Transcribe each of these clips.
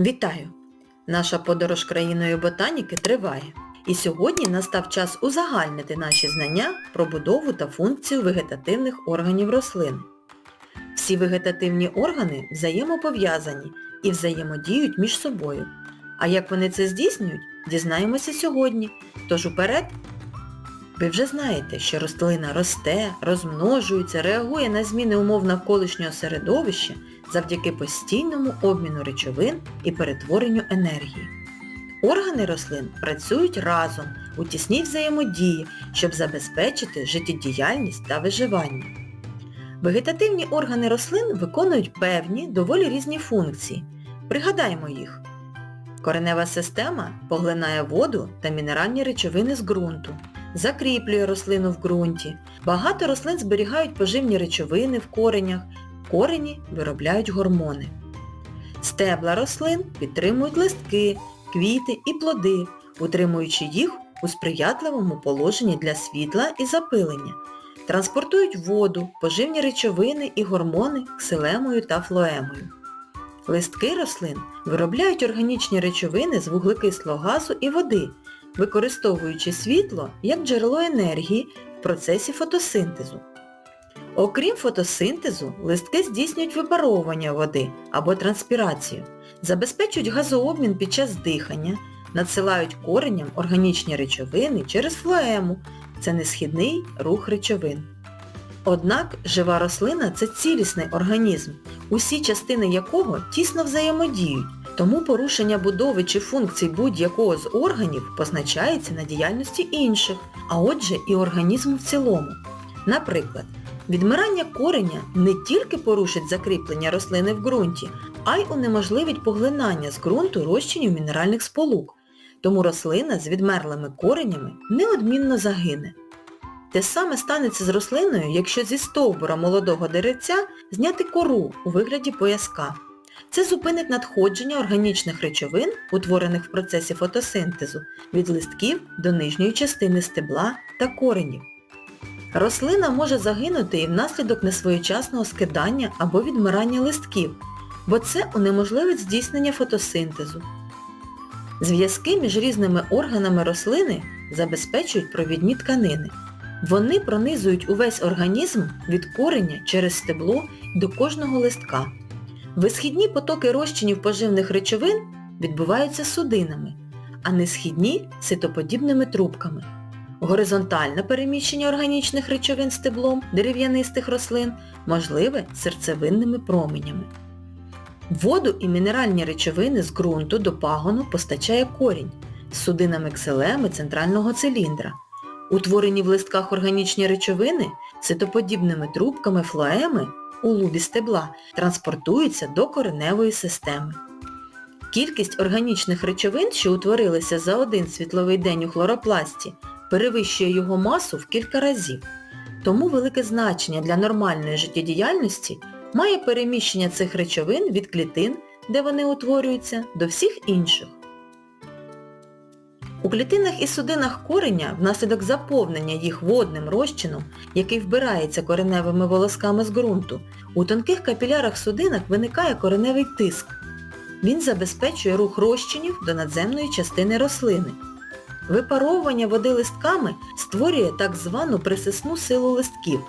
Вітаю! Наша подорож країною ботаніки триває. І сьогодні настав час узагальнити наші знання про будову та функцію вегетативних органів рослин. Всі вегетативні органи взаємопов'язані і взаємодіють між собою. А як вони це здійснюють, дізнаємося сьогодні. Тож уперед! Ви вже знаєте, що рослина росте, розмножується, реагує на зміни умов навколишнього середовища завдяки постійному обміну речовин і перетворенню енергії. Органи рослин працюють разом у тісній взаємодії, щоб забезпечити життєдіяльність та виживання. Вегетативні органи рослин виконують певні, доволі різні функції. Пригадаємо їх. Коренева система поглинає воду та мінеральні речовини з ґрунту, закріплює рослину в ґрунті. Багато рослин зберігають поживні речовини в коренях, корені виробляють гормони. Стебла рослин підтримують листки, квіти і плоди, утримуючи їх у сприятливому положенні для світла і запилення. Транспортують воду, поживні речовини і гормони ксилемою та флоемою. Листки рослин виробляють органічні речовини з вуглекислого газу і води, використовуючи світло як джерело енергії в процесі фотосинтезу. Окрім фотосинтезу, листки здійснюють випаровування води або транспірацію, забезпечують газообмін під час дихання, надсилають коренням органічні речовини через флоему. Це несхідний рух речовин. Однак жива рослина це цілісний організм, усі частини якого тісно взаємодіють, тому порушення будови чи функцій будь-якого з органів позначається на діяльності інших, а отже і організму в цілому. Наприклад, відмирання кореня не тільки порушить закріплення рослини в ґрунті, а й унеможливить поглинання з ґрунту розчинів мінеральних сполук, тому рослина з відмерлими коренями неодмінно загине. Те саме станеться з рослиною, якщо зі стовбура молодого деревця зняти кору у вигляді пояска. Це зупинить надходження органічних речовин, утворених в процесі фотосинтезу, від листків до нижньої частини стебла та коренів. Рослина може загинути і внаслідок несвоєчасного скидання або відмирання листків, бо це унеможливить здійснення фотосинтезу. Зв'язки між різними органами рослини забезпечують провідні тканини. Вони пронизують увесь організм від кореня через стебло до кожного листка. Висхідні потоки розчинів поживних речовин відбуваються судинами, а несхідні – ситоподібними трубками. Горизонтальне переміщення органічних речовин стеблом дерев'янистих рослин можливе серцевинними променями. Воду і мінеральні речовини з ґрунту до пагону постачає корінь з судинами ксилеми центрального циліндра. Утворені в листках органічні речовини цитоподібними трубками флоеми у лубі стебла транспортуються до кореневої системи. Кількість органічних речовин, що утворилися за один світловий день у хлоропласті, перевищує його масу в кілька разів. Тому велике значення для нормальної життєдіяльності має переміщення цих речовин від клітин, де вони утворюються, до всіх інших. У клітинах і судинах кореня внаслідок заповнення їх водним розчином, який вбирається кореневими волосками з ґрунту, у тонких капілярах судинах виникає кореневий тиск. Він забезпечує рух розчинів до надземної частини рослини. Випаровування води листками створює так звану присисну силу листків.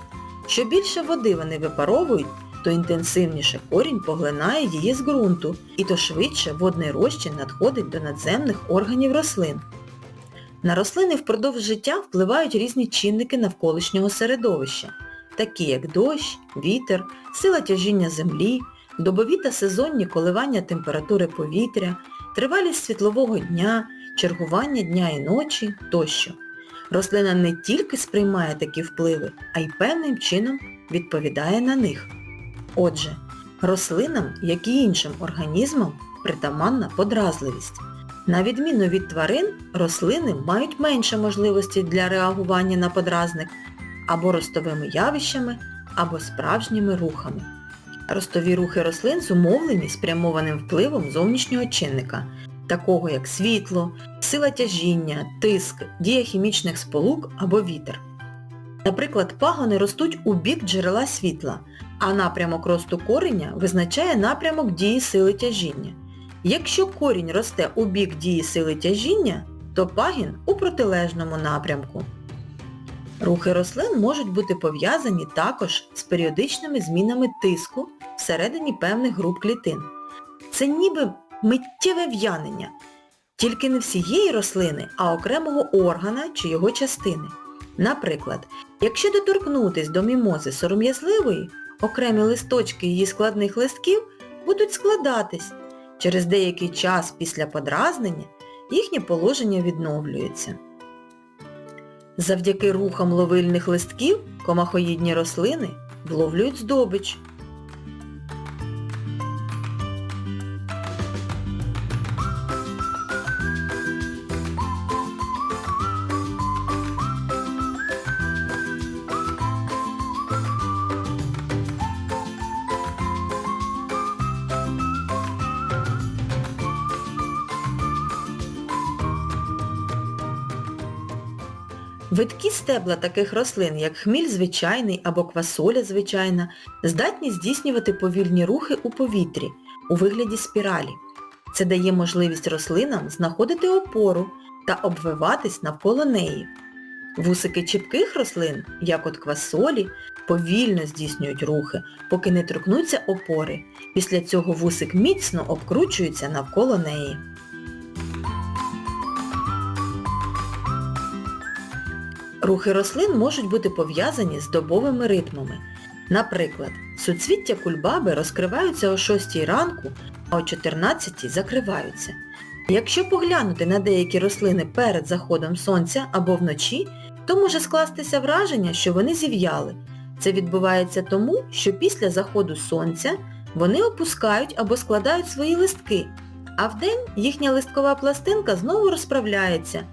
Що більше води вони випаровують, то інтенсивніше корінь поглинає її з ґрунту, і то швидше водний розчин надходить до надземних органів рослин. На рослини впродовж життя впливають різні чинники навколишнього середовища, такі як дощ, вітер, сила тяжіння землі, добові та сезонні коливання температури повітря, тривалість світлового дня, чергування дня і ночі тощо. Рослина не тільки сприймає такі впливи, а й певним чином відповідає на них. Отже, рослинам, як і іншим організмам, притаманна подразливість. На відміну від тварин, рослини мають менше можливості для реагування на подразник або ростовими явищами, або справжніми рухами. Ростові рухи рослин зумовлені спрямованим впливом зовнішнього чинника, такого як світло, сила тяжіння, тиск, дія хімічних сполук або вітер. Наприклад, пагони ростуть у бік джерела світла, а напрямок росту кореня визначає напрямок дії сили тяжіння. Якщо корінь росте у бік дії сили тяжіння, то пагін у протилежному напрямку. Рухи рослин можуть бути пов'язані також з періодичними змінами тиску всередині певних груп клітин. Це ніби миттєве в'янення, тільки не всієї рослини, а окремого органа чи його частини. Наприклад, якщо доторкнутись до мімози сором'язливої, окремі листочки її складних листків будуть складатись. Через деякий час після подразнення їхнє положення відновлюється. Завдяки рухам ловильних листків комахоїдні рослини вловлюють здобич. Видкі стебла таких рослин, як хміль звичайний або квасоля звичайна, здатні здійснювати повільні рухи у повітрі у вигляді спіралі. Це дає можливість рослинам знаходити опору та обвиватись навколо неї. Вусики чіпких рослин, як от квасолі, повільно здійснюють рухи, поки не торкнуться опори. Після цього вусик міцно обкручується навколо неї. Рухи рослин можуть бути пов'язані з добовими ритмами. Наприклад, суцвіття кульбаби розкриваються о 6 ранку, а о 14 закриваються. Якщо поглянути на деякі рослини перед заходом сонця або вночі, то може скластися враження, що вони зів'яли. Це відбувається тому, що після заходу сонця вони опускають або складають свої листки, а вдень їхня листкова пластинка знову розправляється.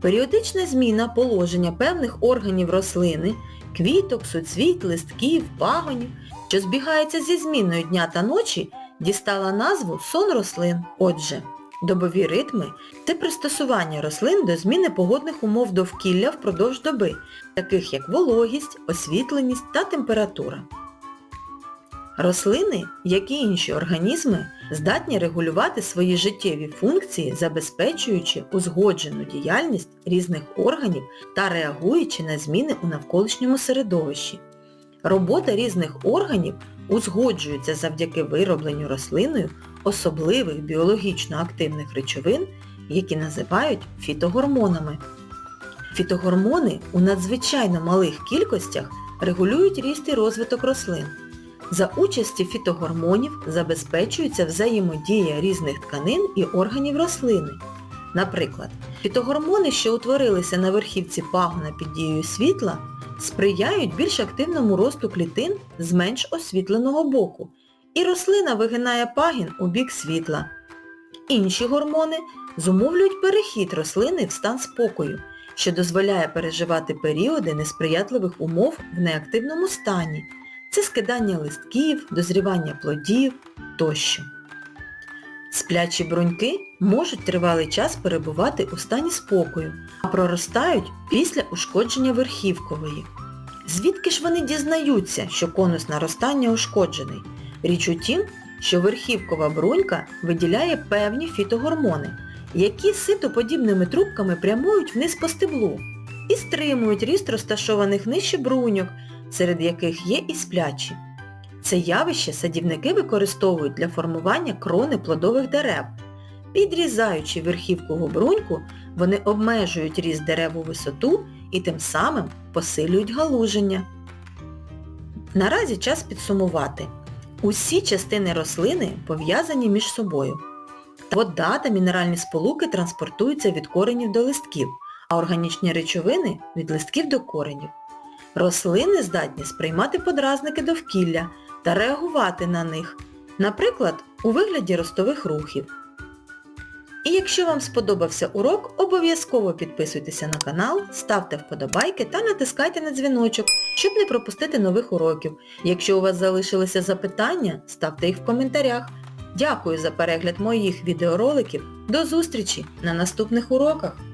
Періодична зміна положення певних органів рослини, квіток, суцвіт, листків, пагонів, що збігається зі зміною дня та ночі, дістала назву сон рослин. Отже, добові ритми – це пристосування рослин до зміни погодних умов довкілля впродовж доби, таких як вологість, освітленість та температура. Рослини, як і інші організми, здатні регулювати свої життєві функції, забезпечуючи узгоджену діяльність різних органів та реагуючи на зміни у навколишньому середовищі. Робота різних органів узгоджується завдяки виробленню рослиною особливих біологічно активних речовин, які називають фітогормонами. Фітогормони у надзвичайно малих кількостях регулюють ріст і розвиток рослин. За участі фітогормонів забезпечується взаємодія різних тканин і органів рослини. Наприклад, фітогормони, що утворилися на верхівці пагона під дією світла, сприяють більш активному росту клітин з менш освітленого боку, і рослина вигинає пагін у бік світла. Інші гормони зумовлюють перехід рослини в стан спокою, що дозволяє переживати періоди несприятливих умов в неактивному стані. Це скидання листків, дозрівання плодів тощо. Сплячі бруньки можуть тривалий час перебувати у стані спокою, а проростають після ушкодження верхівкової. Звідки ж вони дізнаються, що конус наростання ушкоджений? Річ у тім, що верхівкова брунька виділяє певні фітогормони, які ситоподібними трубками прямують вниз по стеблу і стримують ріст розташованих нижче бруньок, серед яких є і сплячі. Це явище садівники використовують для формування крони плодових дерев. Підрізаючи верхівкову бруньку, вони обмежують ріст дерев у висоту і тим самим посилюють галуження. Наразі час підсумувати. Усі частини рослини пов'язані між собою. Вода та мінеральні сполуки транспортуються від коренів до листків, а органічні речовини від листків до коренів. Рослини здатні сприймати подразники довкілля та реагувати на них, наприклад, у вигляді ростових рухів. І якщо вам сподобався урок, обов'язково підписуйтеся на канал, ставте вподобайки та натискайте на дзвіночок, щоб не пропустити нових уроків. Якщо у вас залишилися запитання, ставте їх в коментарях. Дякую за перегляд моїх відеороликів. До зустрічі на наступних уроках!